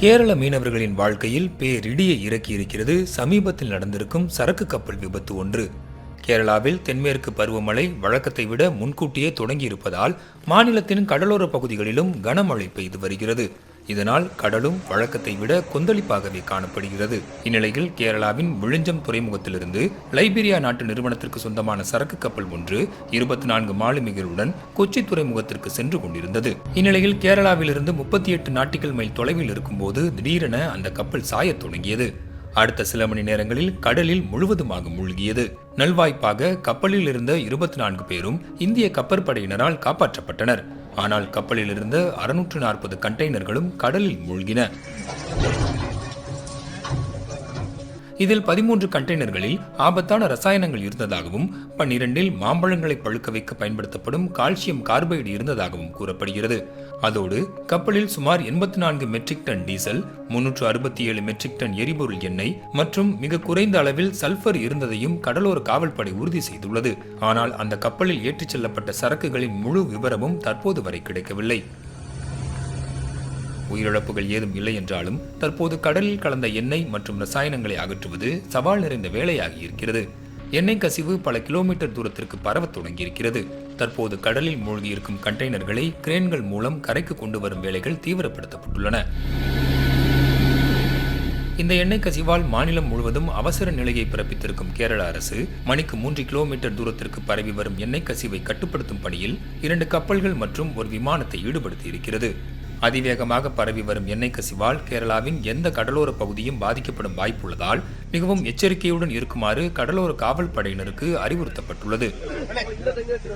கேரள மீனவர்களின் வாழ்க்கையில் பேரிடியை இறக்கியிருக்கிறது. சமீபத்தில் நடந்திருக்கும் சரக்கு கப்பல் விபத்து ஒன்று. கேரளாவில் தென்மேற்கு பருவமழை வழக்கத்தை விட முன்கூட்டியே தொடங்கியிருப்பதால் மாநிலத்தின் கடலோர பகுதிகளிலும் கனமழை பெய்து வருகிறது. இதனால் கடலும் வழக்கத்தை விட கொந்தளிப்பாகவே காணப்படுகிறது. இந்நிலையில் கேரளாவின் விழுஞ்சம் துறைமுகத்திலிருந்து லைபீரியா நாட்டு நிறுவனத்திற்கு சொந்தமான சரக்கு கப்பல் ஒன்று இருபத்தி நான்கு மாலுமிகளுடன் கொச்சி துறைமுகத்திற்கு சென்று கொண்டிருந்தது. இந்நிலையில் கேரளாவிலிருந்து முப்பத்தி எட்டு நாட்டிகள் மைல் தொலைவில் இருக்கும்போது திடீரென அந்த கப்பல் சாயத் தொடங்கியது. அடுத்த சில மணி நேரங்களில் கடலில் முழுவதுமாக மூழ்கியது. நல்வாய்ப்பாக கப்பலில் இருந்த இருபத்தி நான்கு பேரும் இந்திய கப்பற்படையினரால் காப்பாற்றப்பட்டனர். ஆனால் கப்பலில் இருந்த அறுநூற்று நாற்பது கண்டெய்னர்களும் கடலில் மூழ்கின. இதில் பதிமூன்று கண்டெய்னர்களில் ஆபத்தான ரசாயனங்கள் இருந்ததாகவும் பன்னிரண்டில் மாம்பழங்களை பழுக்க வைக்க பயன்படுத்தப்படும் கால்சியம் கார்பைடு இருந்ததாகவும் கூறப்படுகிறது. அதோடு கப்பலில் சுமார் எண்பத்தி நான்கு மெட்ரிக் டன் டீசல் முன்னூற்று அறுபத்தி ஏழு மெட்ரிக் டன் எரிபொருள் எண்ணெய் மற்றும் மிக குறைந்த அளவில் சல்பர் இருந்ததையும் கடலோர காவல்படை உறுதி செய்துள்ளது. ஆனால் அந்த கப்பலில் ஏற்றிச் செல்லப்பட்ட சரக்குகளின் முழு விவரமும் தற்போது வரை கிடைக்கவில்லை. உயிரிழப்புகள் ஏதும் இல்லை என்றாலும் தற்போது கடலில் கலந்த எண்ணெய் மற்றும் ரசாயனங்களை அகற்றுவது சவால் நிறைந்த வேலையாகி இருக்கிறது. எண்ணெய் கசிவு பல கிலோமீட்டர் தூரத்திற்கு பரவத் தொடங்கியிருக்கிறது. தற்போது கடலில் மூழ்கியிருக்கும் கண்டெய்னர்களை கிரேன்கள் மூலம் கரைக்கு கொண்டு வரும் வேலைகள் தீவிரப்படுத்தப்பட்டுள்ளன. இந்த எண்ணெய் கசிவால் மாநிலம் முழுவதும் அவசர நிலையை பிறப்பித்திருக்கும் கேரள அரசு மணிக்கு மூன்று கிலோமீட்டர் தூரத்திற்கு பரவி வரும் எண்ணெய் கசிவை கட்டுப்படுத்தும் பணியில் இரண்டு கப்பல்கள் மற்றும் ஒரு விமானத்தை ஈடுபடுத்தி இருக்கிறது அதிவேகமாக பரவி வரும் எண்ணெய் கசிவால் கேரளாவின் எந்த கடலோர பகுதியும் பாதிக்கப்படும் வாய்ப்புள்ளதால் மிகவும் எச்சரிக்கையுடன் இருக்குமாறு கடலோர காவல் படையினருக்கு அறிவுறுத்தப்பட்டுள்ளது.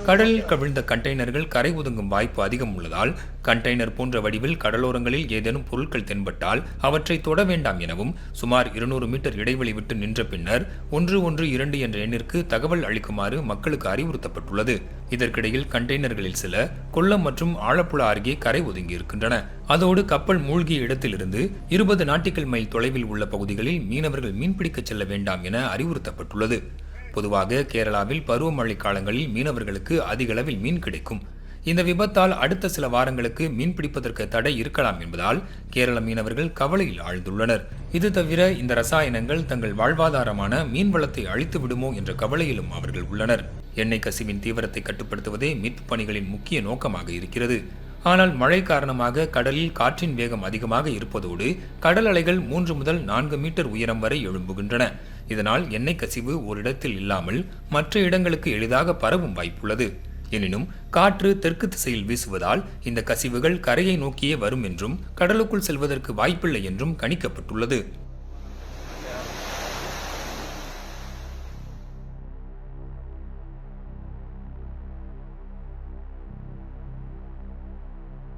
கடலில் கவிழ்ந்த கண்டெய்னர்கள் கரை ஒதுங்கும் வாய்ப்பு அதிகம் உள்ளதால் கண்டெய்னர் போன்ற வடிவில் கடலோரங்களில் ஏதேனும் பொருட்கள் தென்பட்டால் அவற்றை தொட வேண்டாம் எனவும் சுமார் இருநூறு மீட்டர் இடைவெளி விட்டு நின்ற பின்னர் ஒன்று ஒன்று இரண்டு என்ற எண்ணிற்கு தகவல் அளிக்குமாறு மக்களுக்கு அறிவுறுத்தப்பட்டுள்ளது. இதற்கிடையில் கண்டெய்னர்களில் சில கொல்லம் மற்றும் ஆலப்புழா அருகே கரை ஒதுங்கி இருக்கின்றன அதோடு கப்பல் மூழ்கிய இடத்திலிருந்து இருபது நாட்டிக்கல் மைல் தொலைவில் உள்ள பகுதிகளில் மீனவர்கள் மீன்பிடிக்கச் செல்ல வேண்டாம் என அறிவுறுத்தப்பட்டுள்ளது. பொதுவாக கேரளாவில் பருவமழை காலங்களில் மீனவர்களுக்கு அதிக அளவில் மீன் கிடைக்கும். இந்த விபத்தால் அடுத்த சில வாரங்களுக்கு மீன் பிடிப்பதற்கு தடை இருக்கலாம் என்பதால் கேரள மீனவர்கள் கவலையில் ஆழ்ந்துள்ளனர். இது தவிர இந்த ரசாயனங்கள் தங்கள் வாழ்வாதாரமான மீன் வளத்தை அழித்து விடுமோ என்ற கவலையிலும் அவர்கள் உள்ளனர். எண்ணெய் கசிவின் தீவிரத்தை கட்டுப்படுத்துவதே மீட்பு பணிகளின் முக்கிய நோக்கமாக இருக்கிறது. ஆனால் மழை காரணமாக கடலில் காற்றின் வேகம் அதிகமாக இருப்பதோடு கடல் அலைகள் மூன்று முதல் நான்கு மீட்டர் உயரம் வரை எழும்புகின்றன. இதனால் எண்ணெய் கசிவு ஓரிடத்தில் இல்லாமல் மற்ற இடங்களுக்கு எளிதாக பரவும் வாய்ப்புள்ளது. எனினும் காற்று தெற்கு திசையில் வீசுவதால் இந்த கசிவுகள் கரையை நோக்கியே வரும் என்றும் கடலுக்குள் செல்வதற்கு வாய்ப்பில்லை என்றும் கணிக்கப்பட்டுள்ளது.